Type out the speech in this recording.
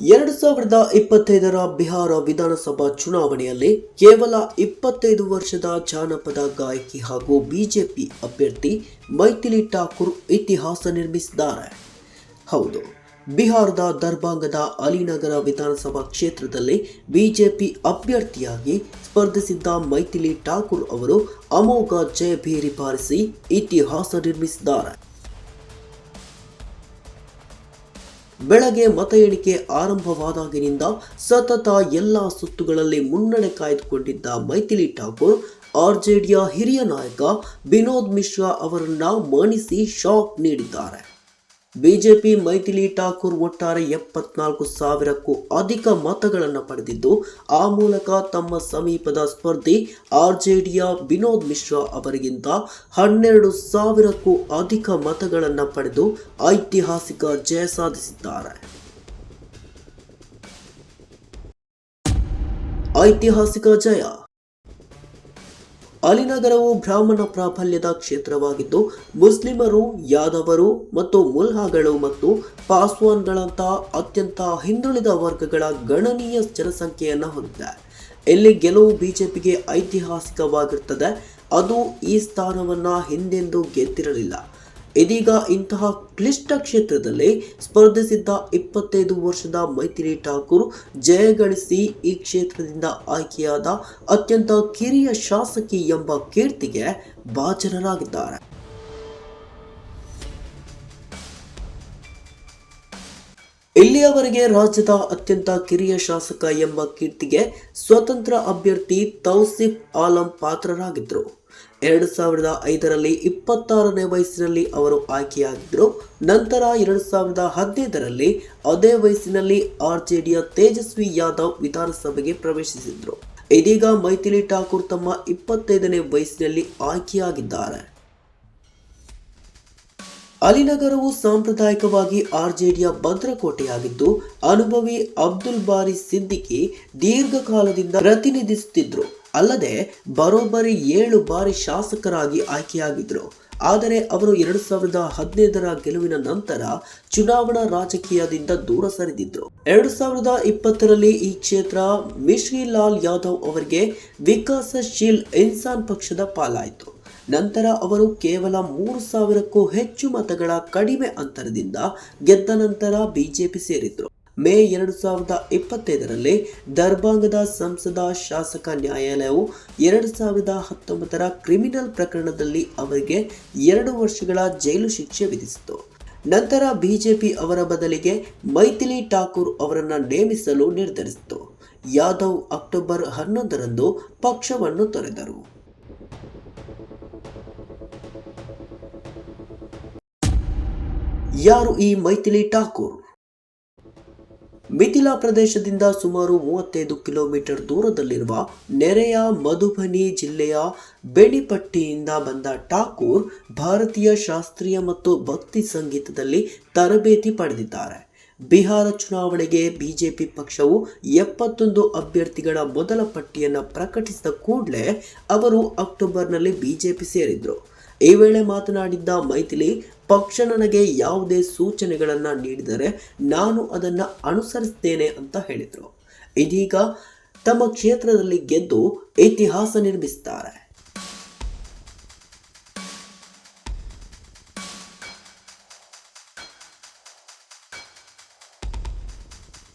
ಎರಡು ಸಾವಿರದ ಇಪ್ಪತ್ತೈದರ ಬಿಹಾರ ವಿಧಾನಸಭಾ ಚುನಾವಣೆಯಲ್ಲಿ ಕೇವಲ ಇಪ್ಪತ್ತೈದು ವರ್ಷದ ಜಾನಪದ ಗಾಯಕಿ ಹಾಗೂ ಬಿಜೆಪಿ ಅಭ್ಯರ್ಥಿ ಮೈಥಿಲಿ ಠಾಕೂರ್ ಇತಿಹಾಸ ನಿರ್ಮಿಸಿದ್ದಾರೆ. ಹೌದು. ಬಿಹಾರದ ದರ್ಭಾಂಗದ ಅಲಿನಗರ ವಿಧಾನಸಭಾ ಕ್ಷೇತ್ರದಲ್ಲಿ ಬಿಜೆಪಿ ಅಭ್ಯರ್ಥಿಯಾಗಿ ಸ್ಪರ್ಧಿಸಿದ್ದ ಮೈಥಿಲಿ ಠಾಕೂರ್ ಅವರು ಅಮೋಘ ಜಯಭೇರಿ ಬಾರಿಸಿ ಇತಿಹಾಸ ನಿರ್ಮಿಸಿದ್ದಾರೆ. ಬೆಳಗ್ಗೆ ಮತ ಎಣಿಕೆ ಆರಂಭವಾದಾಗಿನಿಂದ ಸತತ ಎಲ್ಲ ಸುತ್ತುಗಳಲ್ಲಿ ಮುನ್ನಡೆ ಕಾಯ್ದುಕೊಂಡಿದ್ದ ಮೈಥಿಲಿ ಠಾಕೂರ್, ಆರ್ಜೆಡಿಯ ಹಿರಿಯ ನಾಯಕ ವಿನೋದ್ ಮಿಶ್ರಾ ಅವರನ್ನ ಮಣಿಸಿ ಶಾಕ್ ನೀಡಿದ್ದಾರೆ. ಬಿಜೆಪಿ ಮೈಥಿಲಿ ಠಾಕೂರ್ ಒಟ್ಟಾರೆ ಎಪ್ಪತ್ನಾಲ್ಕು ಸಾವಿರಕ್ಕೂ ಅಧಿಕ ಮತಗಳನ್ನು ಪಡೆದಿದ್ದು, ಆ ಮೂಲಕ ತಮ್ಮ ಸಮೀಪದ ಸ್ಪರ್ಧಿ ಆರ್ಜೆಡಿಯ ವಿನೋದ್ ಮಿಶ್ರಾ ಅವರಿಗಿಂತ ಹನ್ನೆರಡು ಸಾವಿರಕ್ಕೂ ಅಧಿಕ ಮತಗಳನ್ನು ಪಡೆದು ಐತಿಹಾಸಿಕ ಜಯ ಸಾಧಿಸಿದ್ದಾರೆ. ಐತಿಹಾಸಿಕ ಜಯ. ಅಲಿನಗರವು ಬ್ರಾಹ್ಮಣ ಪ್ರಾಬಲ್ಯದ ಕ್ಷೇತ್ರವಾಗಿದ್ದು, ಮುಸ್ಲಿಮರು, ಯಾದವರು ಮತ್ತು ಮುಲ್ಹಾಗಳು ಮತ್ತು ಪಾಸ್ವಾನ್ಗಳಂತಹ ಅತ್ಯಂತ ಹಿಂದುಳಿದ ವರ್ಗಗಳ ಗಣನೀಯ ಜನಸಂಖ್ಯೆಯನ್ನು ಹೊಂದಿದೆ. ಇಲ್ಲಿ ಗೆಲುವು ಬಿಜೆಪಿಗೆ ಐತಿಹಾಸಿಕವಾಗಿರುತ್ತದೆ ಅದು ಈ ಸ್ಥಾನವನ್ನು ಹಿಂದೆಂದು ಗೆದ್ದಿರಲಿಲ್ಲ. ಇದೀಗ ಇಂತಹ ಕ್ಲಿಷ್ಟ ಕ್ಷೇತ್ರದಲ್ಲಿ ಸ್ಪರ್ಧಿಸಿದ್ದ ಇಪ್ಪತ್ತೈದು ವರ್ಷದ ಮೈತ್ರಿ ಠಾಕೂರ್ ಜಯಗಳಿಸಿ ಈ ಕ್ಷೇತ್ರದಿಂದ ಆಯ್ಕೆಯಾದ ಅತ್ಯಂತ ಕಿರಿಯ ಶಾಸಕಿ ಎಂಬ ಕೀರ್ತಿಗೆ ಭಾಜನರಾಗಿದ್ದಾರೆ ಇಲ್ಲಿಯವರೆಗೆ ರಾಜ್ಯದ ಅತ್ಯಂತ ಕಿರಿಯ ಶಾಸಕ ಎಂಬ ಕೀರ್ತಿಗೆ ಸ್ವತಂತ್ರ ಅಭ್ಯರ್ಥಿ ತೌಸಿಫ್ ಆಲಂ ಪಾತ್ರರಾಗಿದ್ದರು. ಎರಡು ಸಾವಿರದ ಐದರಲ್ಲಿ ಇಪ್ಪತ್ತಾರನೇ ವಯಸ್ಸಿನಲ್ಲಿ ಅವರು ಆಯ್ಕೆಯಾಗಿದ್ದರು. ನಂತರ ಎರಡು ಸಾವಿರದ ಹದಿನೈದರಲ್ಲಿ ಅದೇ ವಯಸ್ಸಿನಲ್ಲಿ ಆರ್ಜೆಡಿಯ ತೇಜಸ್ವಿ ಯಾದವ್ ವಿಧಾನಸಭೆಗೆ ಪ್ರವೇಶಿಸಿದ್ರು. ಇದೀಗ ಮೈಥಿಲಿ ಠಾಕೂರ್ ತಮ್ಮ ಇಪ್ಪತ್ತೈದನೇ ವಯಸ್ಸಿನಲ್ಲಿ ಆಯ್ಕೆಯಾಗಿದ್ದಾರೆ. ಅಲಿನಗರವು ಸಾಂಪ್ರದಾಯಿಕವಾಗಿ ಆರ್ಜೆಡಿಯ ಭದ್ರಕೋಟೆಯಾಗಿದ್ದು, ಅನುಭವಿ ಅಬ್ದುಲ್ ಬಾರಿ ಸಿದ್ದಿಕಿ ದೀರ್ಘಕಾಲದಿಂದ ಪ್ರತಿನಿಧಿಸುತ್ತಿದ್ರು. ಅಲ್ಲದೆ ಬರೋಬ್ಬರಿ ಏಳು ಬಾರಿ ಶಾಸಕರಾಗಿ ಆಯ್ಕೆಯಾಗಿದ್ದರು. ಆದರೆ ಅವರು ಎರಡು ಸಾವಿರದ ಹದಿನೈದರ ಗೆಲುವಿನ ನಂತರ ಚುನಾವಣಾ ರಾಜಕೀಯದಿಂದ ದೂರ ಸರಿದಿದ್ರು ಎರಡು ಸಾವಿರದ ಇಪ್ಪತ್ತರಲ್ಲಿ ಈ ಕ್ಷೇತ್ರ ಮಿಶ್ರಿ ಲಾಲ್ ಯಾದವ್ ಅವರಿಗೆ ವಿಕಾಸಶೀಲ್ ಇನ್ಸಾನ್ ಪಕ್ಷದ ಪಾಲಾಯಿತು. ನಂತರ ಅವರು ಕೇವಲ ಮೂರು ಸಾವಿರಕ್ಕೂ ಹೆಚ್ಚು ಮತಗಳ ಕಡಿಮೆ ಅಂತರದಿಂದ ಗೆದ್ದ ನಂತರ ಬಿಜೆಪಿ ಸೇರಿದ್ರು. ಮೇ ಎರಡು ಸಾವಿರದ ಇಪ್ಪತ್ತೈದರಲ್ಲಿ ದರ್ಭಾಂಗದ ಸಂಸದ ಶಾಸಕ ನ್ಯಾಯಾಲಯವು ಎರಡು ಸಾವಿರದ ಹತ್ತೊಂಬತ್ತರ ಕ್ರಿಮಿನಲ್ ಪ್ರಕರಣದಲ್ಲಿ ಅವರಿಗೆ ಎರಡು ವರ್ಷಗಳ ಜೈಲು ಶಿಕ್ಷೆ ವಿಧಿಸಿತು. ನಂತರ ಬಿಜೆಪಿ ಅವರ ಬದಲಿಗೆ ಮೈಥಿಲಿ ಠಾಕೂರ್ ಅವರನ್ನು ನೇಮಿಸಲು ನಿರ್ಧರಿಸಿತು. ಯಾದವ್ ಅಕ್ಟೋಬರ್ ಹನ್ನೊಂದರಂದು ಪಕ್ಷವನ್ನು ತೊರೆದರು. ಯಾರು ಈ ಮೈಥಿಲಿ ಠಾಕೂರ್? ಮಿಥಿಲಾ ಪ್ರದೇಶದಿಂದ ಸುಮಾರು ಮೂವತ್ತೈದು ಕಿಲೋಮೀಟರ್ ದೂರದಲ್ಲಿರುವ ನೆರೆಯ ಮಧುಬನಿ ಜಿಲ್ಲೆಯ ಬೆಣಿಪಟ್ಟಿಯಿಂದ ಬಂದ ಠಾಕೂರ್ ಭಾರತೀಯ ಶಾಸ್ತ್ರೀಯ ಮತ್ತು ಭಕ್ತಿ ಸಂಗೀತದಲ್ಲಿ ತರಬೇತಿ ಪಡೆದಿದ್ದಾರೆ. ಬಿಹಾರ ಚುನಾವಣೆಗೆ ಬಿಜೆಪಿ ಪಕ್ಷವು ಎಪ್ಪತ್ತೊಂದು ಅಭ್ಯರ್ಥಿಗಳ ಮೊದಲ ಪಟ್ಟಿಯನ್ನು ಪ್ರಕಟಿಸಿದ ಕೂಡಲೇ ಅವರು ಅಕ್ಟೋಬರ್ನಲ್ಲಿ ಬಿಜೆಪಿ ಸೇರಿದ್ರು. ಈ ವೇಳೆ ಮಾತನಾಡಿದ್ದ ಮೈಥಿಲಿ ಪಕ್ಷ ನನಗೆ ಯಾವುದೇ ಸೂಚನೆಗಳನ್ನು ನೀಡಿದರೆ ನಾನು ಅದನ್ನು ಅನುಸರಿಸ್ತೇನೆ ಅಂತ ಹೇಳಿದರು. ಇದೀಗ ತಮ್ಮ ಕ್ಷೇತ್ರದಲ್ಲಿ ಗೆದ್ದು ಇತಿಹಾಸ ನಿರ್ಮಿಸಿದ್ದಾರೆ